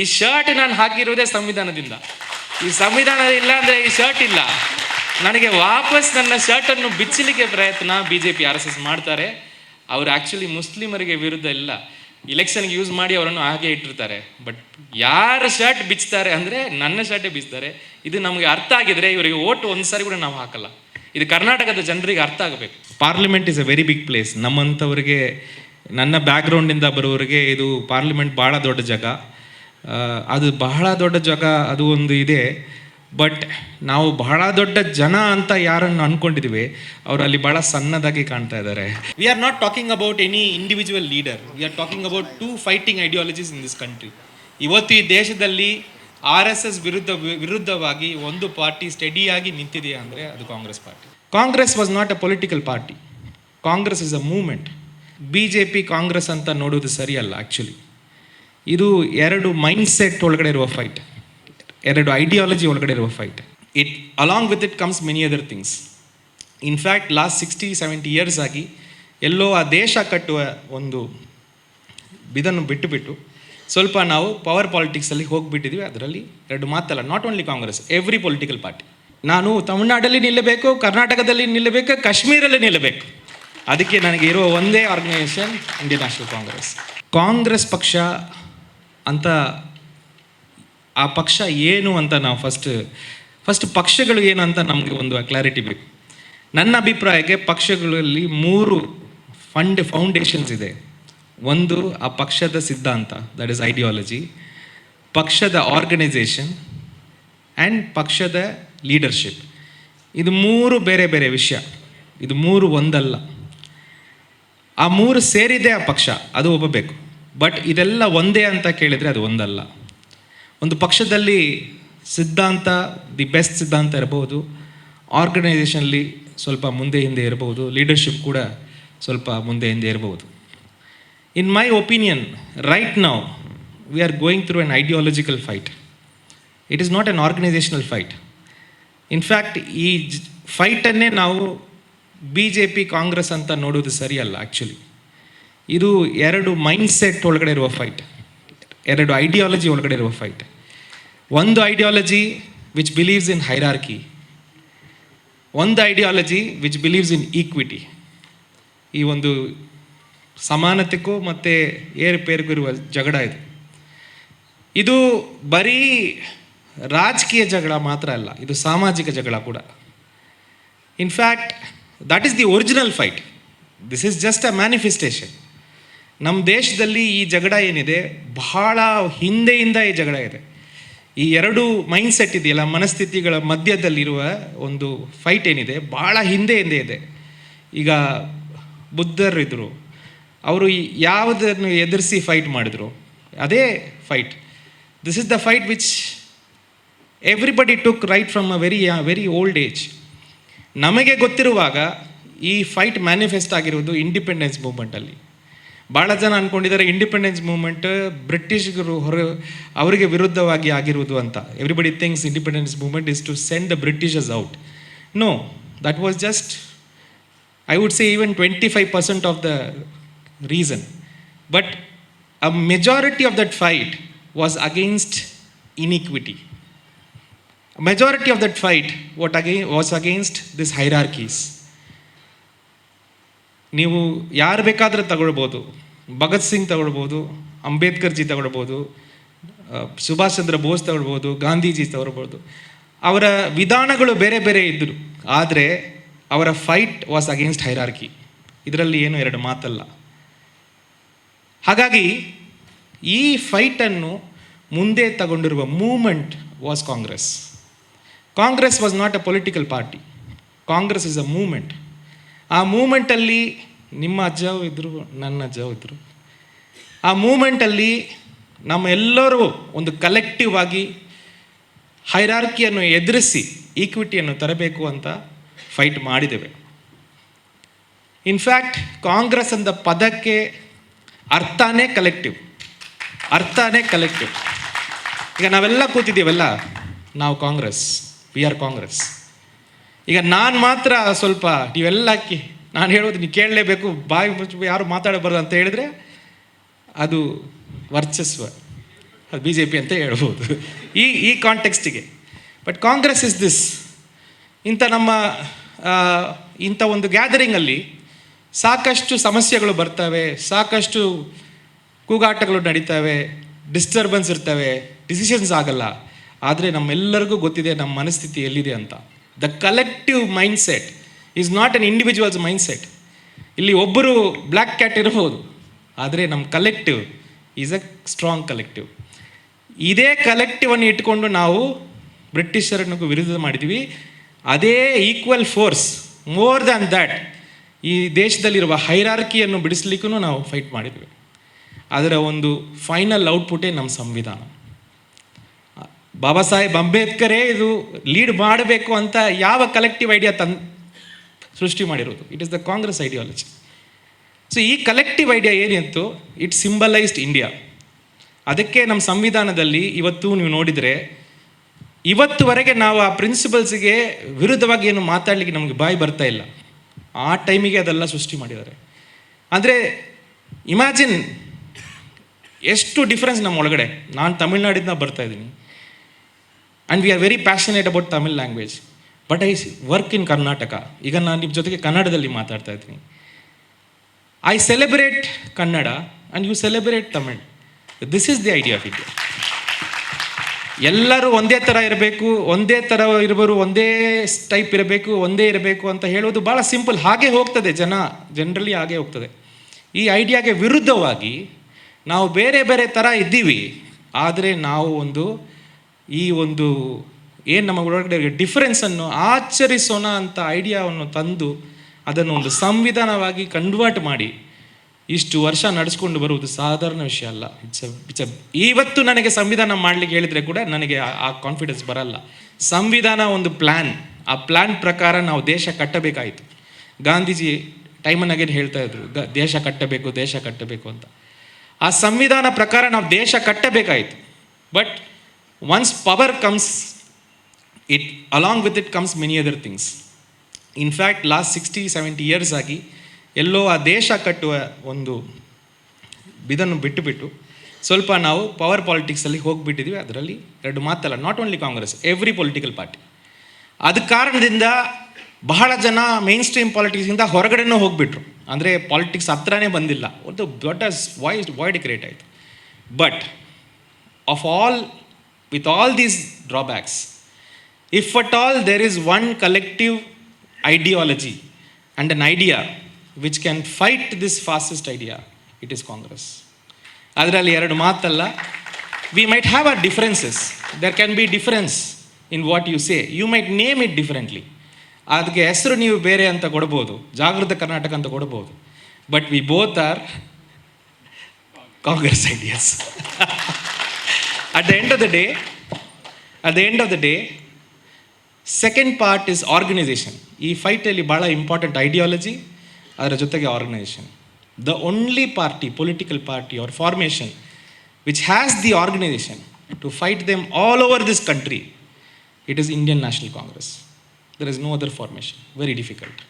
ಈ ಶರ್ಟ್ ನಾನು ಹಾಕಿರುವುದೇ ಸಂವಿಧಾನದಿಂದ. ಈ ಸಂವಿಧಾನ ಇಲ್ಲ ಅಂದರೆ ಈ ಶರ್ಟ್ ಇಲ್ಲ. ನನಗೆ ವಾಪಸ್ ನನ್ನ ಶರ್ಟನ್ನು ಬಿಚ್ಚಲಿಕ್ಕೆ ಪ್ರಯತ್ನ B J P R S S ಮಾಡ್ತಾರೆ. ಅವರು ಆ್ಯಕ್ಚುಲಿ ಮುಸ್ಲಿಮರಿಗೆ ವಿರುದ್ಧ ಇಲ್ಲ. ಇಲೆಕ್ಷನ್ಗೆ ಯೂಸ್ ಮಾಡಿ ಅವರನ್ನು ಹಾಗೆ ಇಟ್ಟಿರ್ತಾರೆ. ಬಟ್ ಯಾರ ಶರ್ಟ್ ಬಿಚ್ತಾರೆ ಅಂದರೆ ನನ್ನ ಶರ್ಟೇ ಬಿಚ್ತಾರೆ. ಇದು ನಮಗೆ ಅರ್ಥ ಆಗಿದ್ರೆ ಇವರಿಗೆ ಓಟು ಒಂದು ಸಾರಿ ಕೂಡ ನಾವು ಹಾಕಲ್ಲ. ಇದು ಕರ್ನಾಟಕದ ಜನರಿಗೆ ಅರ್ಥ ಆಗಬೇಕು. Parliament is a very big place ನಮ್ಮಂಥವ್ರಿಗೆ, ನನ್ನ ಬ್ಯಾಕ್ಗ್ರೌಂಡಿಂದ ಬರೋರಿಗೆ ಇದು ಪಾರ್ಲಿಮೆಂಟ್ ಭಾಳ ದೊಡ್ಡ ಜಾಗ. ಅದು ಬಹಳ ದೊಡ್ಡ ಜಾಗ ಅದು ಒಂದು ಇದೆ. ಬಟ್ ನಾವು ಬಹಳ ದೊಡ್ಡ ಜನ ಅಂತ ಯಾರನ್ನು ಅನ್ಕೊಂಡಿದ್ದೀವಿ ಅವರು ಅಲ್ಲಿ ಬಹಳ ಸಣ್ಣದಾಗಿ ಕಾಣ್ತಾ ಇದ್ದಾರೆ. We are not talking about any individual leader we are talking about two fighting ideologies in this country ಇವತ್ತು ಈ ದೇಶದಲ್ಲಿ ಆರ್ ಎಸ್ ಎಸ್ ವಿರುದ್ಧ ವಿರುದ್ಧವಾಗಿ ಒಂದು ಪಾರ್ಟಿ ಸ್ಟಡಿಯಾಗಿ ನಿಂತಿದೆಯಾ ಅಂದರೆ ಅದು Congress party. Congress was not a political party Congress is a movement B J P Congress ಅಂತ ನೋಡೋದು ಸರಿಯಲ್ಲ ಆ್ಯಕ್ಚುಲಿ ಇದು ಎರಡು ಮೈಂಡ್ ಸೆಟ್ ಒಳಗಡೆ ಇರುವ ಫೈಟ್ ಎರಡು ಐಡಿಯಾಲಜಿ ಒಳಗಡೆ ಇರುವ fight it along with it comes many other things in fact last sixty seventy years ಆಗಿ ಎಲ್ಲೋ ಆ ದೇಶ ಕಟ್ಟುವ ಒಂದು ಇದನ್ನು ಬಿಟ್ಟು ಬಿಟ್ಟು ಸ್ವಲ್ಪ ನಾವು ಪವರ್ ಪಾಲಿಟಿಕ್ಸಲ್ಲಿ ಹೋಗಿಬಿಟ್ಟಿದ್ವಿ. ಅದರಲ್ಲಿ ಎರಡು ಮಾತಲ್ಲ not only Congress every political party ನಾನು ತಮಿಳ್ನಾಡಲ್ಲಿ ನಿಲ್ಲಬೇಕು, ಕರ್ನಾಟಕದಲ್ಲಿ ನಿಲ್ಲಬೇಕು, ಕಾಶ್ಮೀರಲ್ಲಿ ನಿಲ್ಲಬೇಕು. ಅದಕ್ಕೆ ನನಗೆ ಇರುವ ಒಂದೇ organisation Indian National Congress Congress ಪಕ್ಷ ಅಂತ ಆ ಪಕ್ಷ ಏನು ಅಂತ ನಾವು ಫಸ್ಟ್ ಫಸ್ಟ್ ಪಕ್ಷಗಳು ಏನು ಅಂತ ನಮಗೆ ಒಂದು ಕ್ಲಾರಿಟಿ ಬೇಕು. ನನ್ನ ಅಭಿಪ್ರಾಯಕ್ಕೆ ಪಕ್ಷಗಳಲ್ಲಿ ಮೂರು ಫಂಡ್ ಫೌಂಡೇಶನ್ಸ್ ಇದೆ. ಒಂದು, ಆ ಪಕ್ಷದ ಸಿದ್ಧಾಂತ ದಟ್ ಇಸ್ ಐಡಿಯಾಲಜಿ ಪಕ್ಷದ ಆರ್ಗನೈಸೇಷನ್ ಆ್ಯಂಡ್ ಪಕ್ಷದ ಲೀಡರ್ಶಿಪ್ ಇದು ಮೂರು ಬೇರೆ ಬೇರೆ ವಿಷಯ. ಇದು ಮೂರು ಒಂದಲ್ಲ. ಆ ಮೂರು ಸೇರಿದೆ ಆ ಪಕ್ಷ, ಅದು ಒಪ್ಪಬೇಕು ಬಟ್ ಇದೆಲ್ಲ ಒಂದೇ ಅಂತ ಕೇಳಿದರೆ ಅದು ಒಂದಲ್ಲ. ಒಂದು ಪಕ್ಷದಲ್ಲಿ ಸಿದ್ಧಾಂತ ದಿ ಬೆಸ್ಟ್ ಸಿದ್ಧಾಂತ ಇರಬಹುದು. ಆರ್ಗನೈಸೇಷನಲ್ಲಿ ಸ್ವಲ್ಪ ಮುಂದೆ ಹಿಂದೆ ಇರಬಹುದು. ಲೀಡರ್ಶಿಪ್ ಕೂಡ ಸ್ವಲ್ಪ ಮುಂದೆ ಹಿಂದೆ ಇರಬಹುದು. In my opinion right now we are going through an ideological fight it is not an organisational fight in fact ಈ ಫೈಟನ್ನೇ ನಾವು ಬಿ ಜೆ ಪಿ ಕಾಂಗ್ರೆಸ್ ಅಂತ ನೋಡೋದು ಸರಿಯಲ್ಲ ಆ್ಯಕ್ಚುಲಿ ಇದು ಎರಡು ಮೈಂಡ್ ಸೆಟ್ ಒಳಗಡೆ ಇರುವ ಫೈಟ್ ಎರಡು ಐಡಿಯಾಲಜಿ ಒಳಗಡೆ ಇರುವ ಫೈಟ್ ಒಂದು ideology which believes in hierarchy ಒಂದು ideology which believes in equity ಈ ಒಂದು ಸಮಾನತೆಗೂ ಮತ್ತು ಏರುಪೇರಿಗೂ ಇರುವ ಜಗಳ ಇದು. ಇದು ಬರೀ ರಾಜಕೀಯ ಜಗಳ ಮಾತ್ರ ಅಲ್ಲ, ಇದು ಸಾಮಾಜಿಕ ಜಗಳ ಕೂಡ. In fact that is the original fight this is just a manifestation ನಮ್ಮ ದೇಶದಲ್ಲಿ ಈ ಜಗಳ ಏನಿದೆ, ಬಹಳ ಹಿಂದೆಯಿಂದ ಈ ಜಗಳ ಇದೆ. ಈ ಎರಡು ಮೈಂಡ್ ಸೆಟ್ ಇದೆಯಲ್ಲ, ಮನಸ್ಥಿತಿಗಳ ಮಧ್ಯದಲ್ಲಿರುವ ಒಂದು ಫೈಟ್ ಏನಿದೆ, ಬಹಳ ಹಿಂದೆಯಿಂದ ಇದೆ. ಈಗ ಬುದ್ಧರಿದ್ದರು ಅವರು ಯಾವುದನ್ನು ಎದುರಿಸಿ ಫೈಟ್ ಮಾಡಿದ್ರು, ಅದೇ fight this is the fight which everybody took right from a very very old age ನಮಗೆ ಗೊತ್ತಿರುವಾಗ ಈ ಫೈಟ್ ಮ್ಯಾನಿಫೆಸ್ಟ್ ಆಗಿರುವುದು ಇಂಡಿಪೆಂಡೆನ್ಸ್ ಮೂಮೆಂಟಲ್ಲಿ ಭಾಳ ಜನ ಅಂದ್ಕೊಂಡಿದ್ದಾರೆ ಇಂಡಿಪೆಂಡೆನ್ಸ್ ಮೂವ್ಮೆಂಟ್ ಬ್ರಿಟಿಷ್ ಹೊರ ಅವರಿಗೆ ವಿರುದ್ಧವಾಗಿ ಆಗಿರುವುದು ಅಂತ. Everybody things independence movement is to send the Britishers out no that was just I would say even twenty five percent of the reason but a majority of that fight was against inequity majority of that fight what again was against this hierarchies ನೀವು ಯಾರು ಬೇಕಾದರೂ ತಗೊಳ್ಬೋದು. ಭಗತ್ ಸಿಂಗ್ ತಗೊಳ್ಬೋದು, Ambedkar G ತಗೊಳ್ಬೋದು ಸುಭಾಷ್ ಚಂದ್ರ ಬೋಸ್ ತಗೊಳ್ಬೋದು, ಗಾಂಧೀಜಿ ತಗೊಳ್ಬೋದು. ಅವರ ವಿಧಾನಗಳು ಬೇರೆ ಬೇರೆ ಇದ್ದರು. ಆದರೆ ಅವರ ಫೈಟ್ ವಾಸ್ ಅಗೇನ್ಸ್ಟ್ ಹೈರಾರ್ಕಿ ಇದರಲ್ಲಿ ಏನು ಎರಡು ಮಾತಲ್ಲ. ಹಾಗಾಗಿ ಈ ಫೈಟನ್ನು ಮುಂದೆ ತಗೊಂಡಿರುವ moment was Congress Congress was not a political party Congress is a moment ಆ ಮೂಮೆಂಟಲ್ಲಿ ನಿಮ್ಮ ಅಜ್ಜವು ಇದ್ದರು ನನ್ನ ಅಜ್ಜವು ಇದ್ದರು ಆ ಮೂಮೆಂಟಲ್ಲಿ ನಮ್ಮ ಎಲ್ಲರೂ ಒಂದು ಕಲೆಕ್ಟಿವ್ ಆಗಿ ಹೈರಾರ್ಕಿಯನ್ನು ಎದುರಿಸಿ ಈಕ್ವಿಟಿಯನ್ನು ತರಬೇಕು ಅಂತ ಫೈಟ್ ಮಾಡಿದ್ದೇವೆ. ಇನ್ಫ್ಯಾಕ್ಟ್ ಕಾಂಗ್ರೆಸ್ ಅಂದ ಪದಕ್ಕೆ ಅರ್ಥನೇ ಕಲೆಕ್ಟಿವ್ ಅರ್ಥನೇ ಕಲೆಕ್ಟಿವ್ ಈಗ ನಾವೆಲ್ಲ ಕೂತಿದ್ದೀವಲ್ಲ, ನಾವು ಕಾಂಗ್ರೆಸ್ ವಿ ಆರ್ ಕಾಂಗ್ರೆಸ್ ಈಗ ನಾನು ಮಾತ್ರ ಸ್ವಲ್ಪ ನೀವೆಲ್ಲ ನಾನು ಹೇಳೋದು ನೀವು ಕೇಳಲೇಬೇಕು, ಬಾಯಿ ಮುಚ್ಚಿ, ಯಾರು ಮಾತಾಡಬಾರ್ದು ಅಂತ ಹೇಳಿದ್ರೆ ಅದು ವರ್ಚಸ್ವ. ಅದು ಬಿ ಜೆ ಪಿ ಅಂತ ಹೇಳ್ಬೋದು. ಈ ಈ ಕಾಂಟೆಕ್ಸ್ಟಿಗೆ ಬಟ್ ಕಾಂಗ್ರೆಸ್ ಇಸ್ ದಿಸ್ ಇಂಥ ನಮ್ಮ ಇಂಥ ಒಂದು ಗ್ಯಾದರಿಂಗಲ್ಲಿ ಸಾಕಷ್ಟು ಸಮಸ್ಯೆಗಳು ಬರ್ತವೆ, ಸಾಕಷ್ಟು ಕೂಗಾಟಗಳು ನಡೀತವೆ ಡಿಸ್ಟರ್ಬೆನ್ಸ್ ಇರ್ತವೆ ಡಿಸಿಷನ್ಸ್ ಆಗಲ್ಲ. ಆದರೆ ನಮ್ಮೆಲ್ಲರಿಗೂ ಗೊತ್ತಿದೆ ನಮ್ಮ ಮನಸ್ಥಿತಿ ಎಲ್ಲಿದೆ ಅಂತ. The collective mind set is not an individual's mind set ಇಲ್ಲಿ ಒಬ್ಬರು ಬ್ಲ್ಯಾಕ್ ಕ್ಯಾಟ್ ಇರಬಹುದು ಆದರೆ ನಮ್ಮ collective is a strong collective ಇದೇ ಕಲೆಕ್ಟಿವನ್ನು ಇಟ್ಕೊಂಡು ನಾವು ಬ್ರಿಟಿಷರನ್ನು ವಿರುದ್ಧ ಮಾಡಿದ್ವಿ. ಅದೇ equal force more than that ಈ ದೇಶದಲ್ಲಿರುವ ಹೈರಾರ್ಕಿಯನ್ನು ಬಿಡಿಸ್ಲಿಕ್ಕೂ ನಾವು ಫೈಟ್ ಮಾಡಿದ್ವಿ. ಅದರ ಒಂದು ಫೈನಲ್ ಔಟ್ಪುಟೇ ನಮ್ಮ ಸಂವಿಧಾನ. ಬಾಬಾ ಸಾಹೇಬ್ ಅಂಬೇಡ್ಕರೇ ಇದು ಲೀಡ್ ಮಾಡಬೇಕು ಅಂತ ಯಾವ ಕಲೆಕ್ಟಿವ್ ಐಡಿಯಾ ತನ್ ಸೃಷ್ಟಿ ಮಾಡಿರೋದು. It is the Congress ideology so ಈ ಕಲೆಕ್ಟಿವ್ ಐಡಿಯಾ ಏನಿತ್ತು? ಇಟ್ ಸಿಂಬಲೈಸ್ಡ್ ಇಂಡಿಯಾ ಅದಕ್ಕೆ ನಮ್ಮ ಸಂವಿಧಾನದಲ್ಲಿ ಇವತ್ತು ನೀವು ನೋಡಿದರೆ, ಇವತ್ತುವರೆಗೆ ನಾವು ಆ ಪ್ರಿನ್ಸಿಪಲ್ಸ್ಗೆ ವಿರುದ್ಧವಾಗಿ ಏನು ಮಾತಾಡಲಿಕ್ಕೆ ನಮಗೆ ಬಾಯಿ ಬರ್ತಾ ಇಲ್ಲ. ಆ ಟೈಮಿಗೆ ಅದೆಲ್ಲ ಸೃಷ್ಟಿ ಮಾಡಿದ್ದಾರೆ. ಅಂದರೆ ಇಮ್ಯಾಜಿನ್ ಎಷ್ಟು ಡಿಫ್ರೆನ್ಸ್ ನಮ್ಮ ಒಳಗಡೆ. ನಾನು ತಮಿಳ್ನಾಡಿಂದ ಬರ್ತಾ ಇದ್ದೀನಿ. And we are very passionate about Tamil language but I work in Karnataka ಈಗ ನಾನು ನಿಮ್ಮ ಜೊತೆಗೆ ಕನ್ನಡದಲ್ಲಿ ಮಾತಾಡ್ತಾ ಇದ್ದೀನಿ. I celebrate Kannada and you celebrate Tamil this is the idea of India ಎಲ್ಲರೂ ಒಂದೇ ಥರ ಇರಬೇಕು, ಒಂದೇ ಥರ ಇರುವರು ಒಂದೇ ಟೈಪ್ ಇರಬೇಕು, ಒಂದೇ ಇರಬೇಕು ಅಂತ ಹೇಳೋದು ಭಾಳ ಸಿಂಪಲ್ ಹಾಗೆ ಹೋಗ್ತದೆ ಜನ ಜನರಲಿ ಹಾಗೆ ಹೋಗ್ತದೆ. ಈ ಐಡಿಯಾಗೆ ವಿರುದ್ಧವಾಗಿ ನಾವು ಬೇರೆ ಬೇರೆ ಥರ ಇದ್ದೀವಿ. ಆದರೆ ನಾವು ಒಂದು ಈ ಒಂದು ಏನು ನಮ್ಮ ಒಳಗಡೆ ಡಿಫರೆನ್ಸನ್ನು ಆಚರಿಸೋಣ ಅಂತ ಐಡಿಯಾವನ್ನು ತಂದು ಅದನ್ನು ಒಂದು ಸಂವಿಧಾನವಾಗಿ ಕನ್ವರ್ಟ್ ಮಾಡಿ ಇಷ್ಟು ವರ್ಷ ನಡೆಸ್ಕೊಂಡು ಬರುವುದು ಸಾಧಾರಣ ವಿಷಯ ಅಲ್ಲ. ಇಟ್ಸ್ ಇಟ್ಸ್ ಇವತ್ತು ನನಗೆ ಸಂವಿಧಾನ ಮಾಡಲಿಕ್ಕೆ ಹೇಳಿದರೆ ಕೂಡ ನನಗೆ ಆ- ಕಾನ್ಫಿಡೆನ್ಸ್ ಬರಲ್ಲ. ಸಂವಿಧಾನ ಒಂದು ಪ್ಲ್ಯಾನ್ ಆ ಪ್ಲ್ಯಾನ್ ಪ್ರಕಾರ ನಾವು ದೇಶ ಕಟ್ಟಬೇಕಾಯಿತು. ಗಾಂಧೀಜಿ ಟೈಮನ್ ಅಗೇನ್ ಹೇಳ್ತಾ ಇದ್ರು. ಗ- ದೇಶ ಕಟ್ಟಬೇಕು ದೇಶ ಕಟ್ಟಬೇಕು ಅಂತ. ಆ ಸಂವಿಧಾನ ಪ್ರಕಾರ ನಾವು ದೇಶ ಕಟ್ಟಬೇಕಾಯಿತು. But once power comes it along with it comes many other things in fact last sixty seventy years ಆಗಿ ಎಲ್ಲೋ ಆ ದೇಶ ಕಟ್ಟುವ ಒಂದು ಇದನ್ನು ಬಿಟ್ಟುಬಿಟ್ಟು ಸ್ವಲ್ಪ ನಾವು ಪವರ್ ಪಾಲಿಟಿಕ್ಸಲ್ಲಿ ಹೋಗಿಬಿಟ್ಟಿದ್ವಿ. ಅದರಲ್ಲಿ ಎರಡು ಮಾತಲ್ಲ not only Congress every political party ಅದ ಕಾರಣದಿಂದ ಬಹಳ ಜನ ಮೇನ್ ಸ್ಟ್ರೀಮ್ ಪಾಲಿಟಿಕ್ಸಿಂದ ಹೊರಗಡೆನೂ ಹೋಗಿಬಿಟ್ರು. ಅಂದರೆ ಪಾಲಿಟಿಕ್ಸ್ ಹತ್ರನೇ ಬಂದಿಲ್ಲ. ಒಂದು ದೊಡ್ಡ ವಾಯ್ಸ್ ವಾಯ್ಡ್ ಕ್ರಿಯೇಟ್ ಆಯಿತು. But of all with all these drawbacks if at all there is one collective ideology and an idea which can fight this fascist idea, it is Congress. ಅದರಲ್ಲಿ ಎರಡು ಮಾತಲ್ಲ. We might have a differences there can be difference in what you say you might name it differently ಅದಕ್ಕೆ ಹೆಸರು ನೀವು ಬೇರೆ ಅಂತ ಕೊಡ್ಬೋದು. ಜಾಗೃತ ಕರ್ನಾಟಕ ಅಂತ ಕೊಡ್ಬೋದು. But we both are Congress ideas at the end of the day at the end of the day second part is organisation ಈ ಫೈಟಲ್ಲಿ ಭಾಳ ಇಂಪಾರ್ಟೆಂಟ್ ಐಡಿಯಾಲಜಿ ಅದರ ಜೊತೆಗೆ organisation the only party political party or formation which has the organisation to fight them all over this country it is Indian National Congress there is no other formation very difficult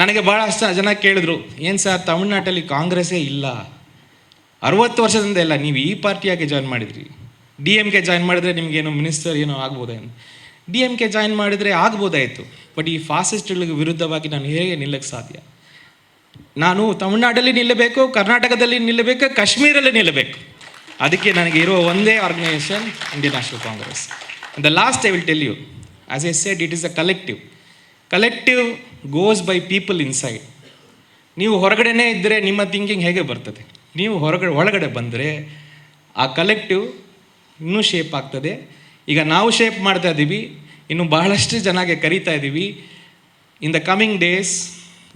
ನನಗೆ ಭಾಳಷ್ಟು ಜನ ಕೇಳಿದ್ರು, ಏನು sir ತಮಿಳ್ನಾಟಲ್ಲಿ ಕಾಂಗ್ರೆಸ್ಸೇ ಇಲ್ಲ? ಅರವತ್ತು ವರ್ಷದಿಂದ ಇಲ್ಲ. ನೀವು ಈ ಪಾರ್ಟಿಯಾಗೆ ಜಾಯ್ನ್ ಮಾಡಿದ್ರಿ? ಡಿ ಎಂ ಕೆ ಜಾಯ್ನ್ ಮಾಡಿದ್ರೆ ನಿಮಗೇನು ಮಿನಿಸ್ಟರ್ ಏನೋ ಆಗ್ಬೋದೇನು? ಡಿ ಎಂ ಕೆ ಜಾಯಿನ್ ಮಾಡಿದರೆ ಆಗ್ಬೋದಾಯಿತು. ಬಟ್ ಈ ಫಾಸಿಸ್ಟ್ಗಳಿಗೆ ವಿರುದ್ಧವಾಗಿ ನಾನು ಹೇಗೆ ನಿಲ್ಲಕ್ಕೆ ಸಾಧ್ಯ? ನಾನು ತಮಿಳ್ನಾಡಲ್ಲಿ ನಿಲ್ಲಬೇಕು, ಕರ್ನಾಟಕದಲ್ಲಿ ನಿಲ್ಲಬೇಕು, ಕಾಶ್ಮೀರಲ್ಲಿ ನಿಲ್ಲಬೇಕು. ಅದಕ್ಕೆ ನನಗೆ ಇರುವ ಒಂದೇ organisation Indian National Congress the last I will tell you as I said it is a collective collective goes by people inside ನೀವು ಹೊರಗಡೆನೇ ಇದ್ದರೆ ನಿಮ್ಮ ಥಿಂಕಿಂಗ್ ಹೇಗೆ ಬರ್ತದೆ? ನೀವು ಹೊರಗಡೆ, ಒಳಗಡೆ ಬಂದರೆ ಆ ಕಲೆಕ್ಟಿವ್ ಇನ್ನೂ ಶೇಪ್ ಆಗ್ತದೆ. ಈಗ ನಾವು ಶೇಪ್ ಮಾಡ್ತಾ ಇದ್ದೀವಿ, ಇನ್ನು ಬಹಳಷ್ಟು ಜನಗೆ ಕರೀತಾ ಇದ್ದೀವಿ. In the coming days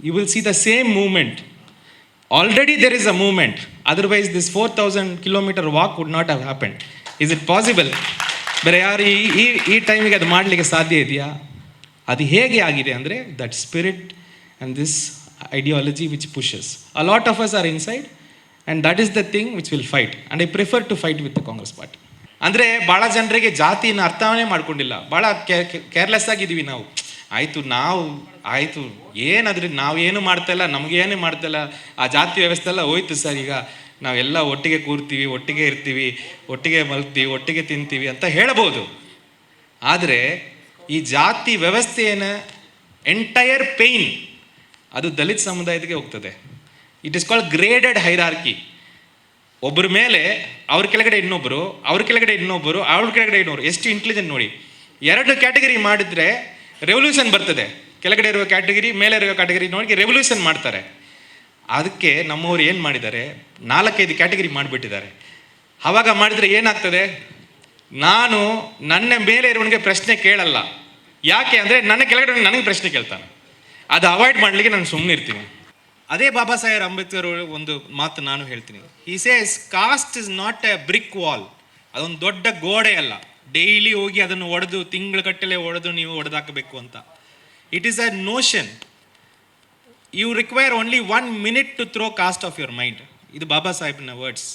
you will see the same moment already there is a moment otherwise this four thousand kilometre walk would not have happen is it possible ಬೇರೆ ಯಾರು ಈ ಈ ಈ ಟೈಮಿಗೆ ಅದು ಮಾಡಲಿಕ್ಕೆ ಸಾಧ್ಯ ಇದೆಯಾ? ಅದು ಹೇಗೆ ಆಗಿದೆ ಅಂದರೆ that spirit and this ideology which pushes a lot of us are inside and that is the thing which will fight and I prefer to fight with the Congress party ಅಂದರೆ ಭಾಳ ಜನರಿಗೆ ಜಾತಿನ ಅರ್ಥವೇ ಮಾಡ್ಕೊಂಡಿಲ್ಲ. ಭಾಳ ಕೇರ್ಲೆಸ್ ಆಗಿದ್ದೀವಿ ನಾವು. ಆಯಿತು ನಾವು, ಆಯಿತು, ಏನಾದ್ರೆ ನಾವು ಏನು ಮಾಡ್ತಾ ಇಲ್ಲ ನಮಗೇನು ಮಾಡ್ತಾ ಇಲ್ಲ, ಆ ಜಾತಿ ವ್ಯವಸ್ಥೆ ಎಲ್ಲ ಹೋಯ್ತು ಸರ್ ಈಗ. ನಾವೆಲ್ಲ ಒಟ್ಟಿಗೆ ಕೂರ್ತೀವಿ, ಒಟ್ಟಿಗೆ ಇರ್ತೀವಿ, ಒಟ್ಟಿಗೆ ಮಲ್ತೀವಿ ಒಟ್ಟಿಗೆ ತಿಂತೀವಿ ಅಂತ ಹೇಳ್ಬೋದು. ಆದರೆ ಈ ಜಾತಿ ವ್ಯವಸ್ಥೆಯನ್ನು ಎಂಟೈರ್ ಪೇಯ್ನ್ ಅದು ದಲಿತ ಸಮುದಾಯಕ್ಕೆ ಹೋಗ್ತದೆ. It is called graded hierarchy ಒಬ್ಬರ ಮೇಲೆ ಅವ್ರ ಕೆಳಗಡೆ ಇನ್ನೊಬ್ಬರು ಅವ್ರ ಕೆಳಗಡೆ ಇನ್ನೊಬ್ಬರು ಅವ್ರ ಕೆಳಗಡೆ ಇನ್ನೊಬ್ರು. ಎಷ್ಟು ಇಂಟೆಲಿಜೆಂಟ್ ನೋಡಿ. ಎರಡು ಕ್ಯಾಟಗರಿ ಮಾಡಿದ್ರೆ ರೆವಲ್ಯೂಷನ್ ಬರ್ತದೆ. ಕೆಳಗಡೆ ಇರುವ ಕ್ಯಾಟಗರಿ ಮೇಲೆ ಇರುವ ಕ್ಯಾಟಗರಿ ನೋಡಿ ರೆವಲ್ಯೂಷನ್ ಮಾಡ್ತಾರೆ. ಅದಕ್ಕೆ ನಮ್ಮವರು ಏನು ಮಾಡಿದ್ದಾರೆ? ನಾಲ್ಕೈದು ಕ್ಯಾಟಗರಿ ಮಾಡಿಬಿಟ್ಟಿದ್ದಾರೆ. ಅವಾಗ ಮಾಡಿದರೆ ಏನಾಗ್ತದೆ? ನಾನು ನನ್ನ ಮೇಲೆ ಇರುವವನಿಗೆ ಪ್ರಶ್ನೆ ಕೇಳಲ್ಲ. ಯಾಕೆ ಅಂದರೆ ನನ್ನ ಕೆಳಗಡೆ ನನಗೆ ಪ್ರಶ್ನೆ ಕೇಳ್ತಾನೆ. ಅದು ಅವಾಯ್ಡ್ ಮಾಡಲಿಕ್ಕೆ ನಾನು ಸುಮ್ಮನೆ ಇರ್ತೀನಿ ಅದೇ ಬಾಬಾ ಸಾಹೇಬ್ ಅಂಬೇಡ್ಕರ್ ಒಂದು ಮಾತು ನಾನು ಹೇಳ್ತೀನಿ. ಈ says caste is not a brick wall ಅದೊಂದು ದೊಡ್ಡ ಗೋಡೆ ಅಲ್ಲ. ಡೈಲಿ ಹೋಗಿ ಅದನ್ನು ಒಡೆದು, ತಿಂಗಳ ಒಡೆದು ನೀವು ಒಡೆದಾಕಬೇಕು ಅಂತ. It is a notion you require only one minute to throw caste of your mind ಇದು ಬಾಬಾ ಸಾಹೇಬ್ನ ವರ್ಡ್ಸ್